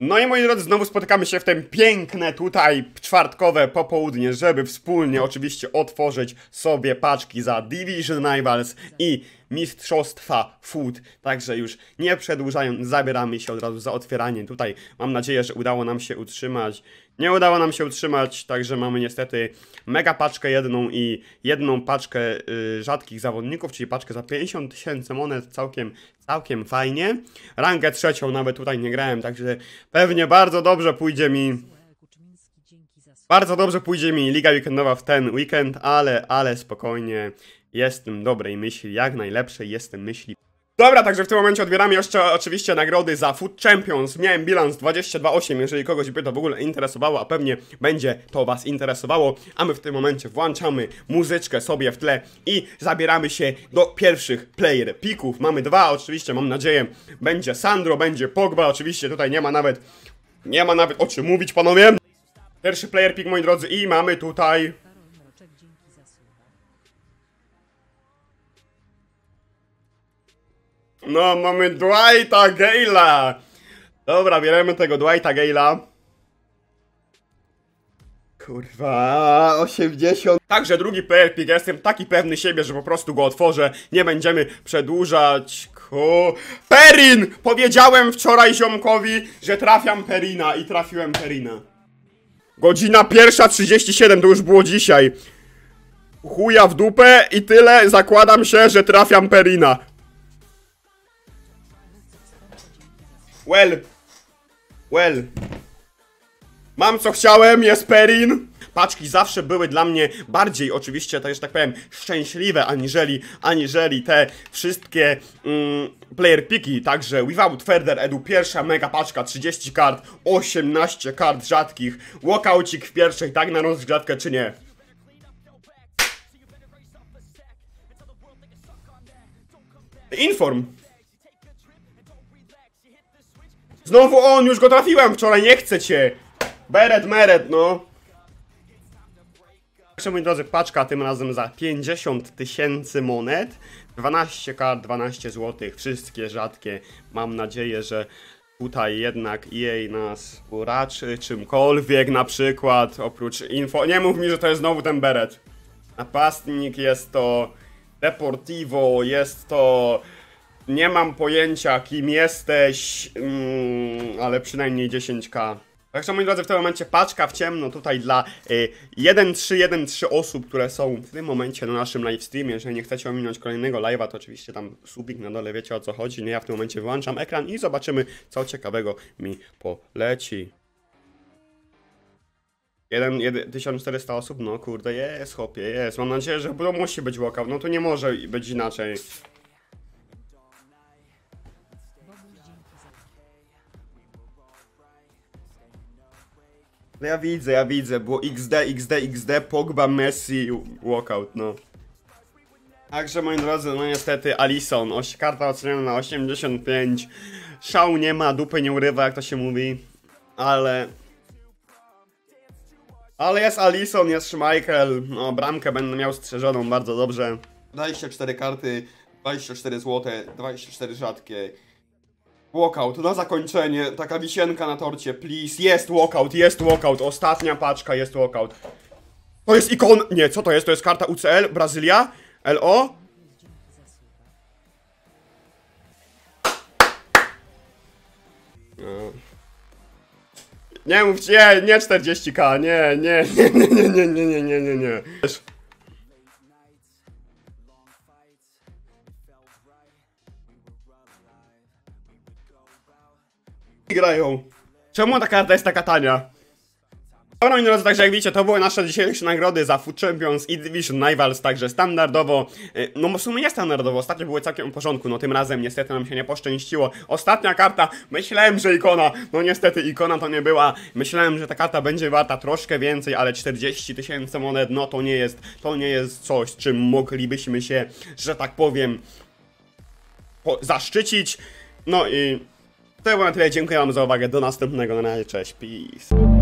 No i moi drodzy, znowu spotykamy się w tym piękne tutaj czwartkowe popołudnie, żeby wspólnie oczywiście otworzyć sobie paczki za Division Rivals i Mistrzostwa Food. Także już nie przedłużając, zabieramy się od razu za otwieranie. Tutaj mam nadzieję, że udało nam się utrzymać. Nie udało nam się utrzymać, także mamy niestety mega paczkę jedną i jedną paczkę y, rzadkich zawodników, czyli paczkę za 50 tysięcy monet, całkiem, całkiem fajnie. Rangę trzecią nawet tutaj nie grałem, także pewnie bardzo dobrze pójdzie mi bardzo dobrze pójdzie mi Liga Weekendowa w ten weekend, ale, ale spokojnie. Jestem dobrej myśli, jak najlepszej jestem myśli. Dobra, także w tym momencie odbieramy jeszcze oczywiście nagrody za Food Champions. Miałem bilans 22,8, jeżeli kogoś by to w ogóle interesowało, a pewnie będzie to Was interesowało. A my w tym momencie włączamy muzyczkę sobie w tle i zabieramy się do pierwszych player pików. Mamy dwa, oczywiście, mam nadzieję, będzie Sandro, będzie Pogba, oczywiście tutaj nie ma nawet, nie ma nawet o czym mówić, panowie. Pierwszy player pick, moi drodzy, i mamy tutaj No, mamy Dwighta Gale'a! Dobra, bierzemy tego Dwighta Gale'a. Kurwa, 80. Także drugi player jestem taki pewny siebie, że po prostu go otworzę. Nie będziemy przedłużać. Ku... Perin! Powiedziałem wczoraj ziomkowi, że trafiam Perina i trafiłem Perina. Godzina pierwsza 37, to już było dzisiaj. Chuja w dupę i tyle, zakładam się, że trafiam Perina. Well. Well. Mam co chciałem, jest Perin. Paczki zawsze były dla mnie bardziej oczywiście, tak, że tak powiem, szczęśliwe aniżeli, aniżeli te wszystkie mm, player piki. Także without further edu, pierwsza mega paczka, 30 kart, 18 kart rzadkich, walkoucik w pierwszej, tak na rozgrzewkę czy nie? Inform. Znowu on, już go trafiłem wczoraj, nie chcę cię! Beret, meret, no. Także moi drodzy, paczka tym razem za 50 tysięcy monet. 12 kart, 12 zł, wszystkie rzadkie. Mam nadzieję, że tutaj jednak jej nas uraczy czymkolwiek, na przykład oprócz info. Nie mów mi, że to jest znowu ten beret. Napastnik jest to Deportivo, jest to nie mam pojęcia, kim jesteś, mm, ale przynajmniej 10k. Także moi drodzy, w tym momencie paczka w ciemno tutaj dla y, 1-3-1-3 osób, które są w tym momencie na naszym live streamie. Jeżeli nie chcecie ominąć kolejnego live'a, to oczywiście tam subik na dole, wiecie o co chodzi. Nie, ja w tym momencie wyłączam ekran i zobaczymy, co ciekawego mi poleci. 1, 1, 1400 osób? No kurde, jest chłopie, jest. Mam nadzieję, że to musi być walkout. No to nie może być inaczej. No ja widzę, ja widzę, było XD, XD, XD, Pogba, Messi, walkout, no. Także moi drodzy, no niestety Alison, oś, karta oceniona na 85, szału nie ma, dupy nie urywa, jak to się mówi, ale... Ale jest Alison, jest Schmeichel, no bramkę będę miał strzeżoną bardzo dobrze. 24 karty, 24 złote, 24 rzadkie. Walkout, na zakończenie, taka wisienka na torcie, please, jest walkout, jest walkout, ostatnia paczka, jest walkout. To jest ikon, nie, co to jest, to jest karta UCL, Brazylia, LO. Nie mówcie, nie, nie 40k, nie, nie, nie, nie, nie, nie, nie, nie, nie, nie. Grają. Czemu ta karta jest taka tania? Dobra, moi drodzy, także jak widzicie, to były nasze dzisiejsze nagrody za Food Champions i Division Rivals, także standardowo, y, no w sumie nie standardowo, ostatnio były całkiem w porządku, no tym razem niestety nam się nie poszczęściło. Ostatnia karta, myślałem, że ikona, no niestety ikona to nie była, myślałem, że ta karta będzie warta troszkę więcej, ale 40 tysięcy monet, no to nie jest, to nie jest coś, czym moglibyśmy się, że tak powiem, zaszczycić, no i... To było na tyle, dziękuję wam za uwagę, do następnego, na razie, cześć, peace.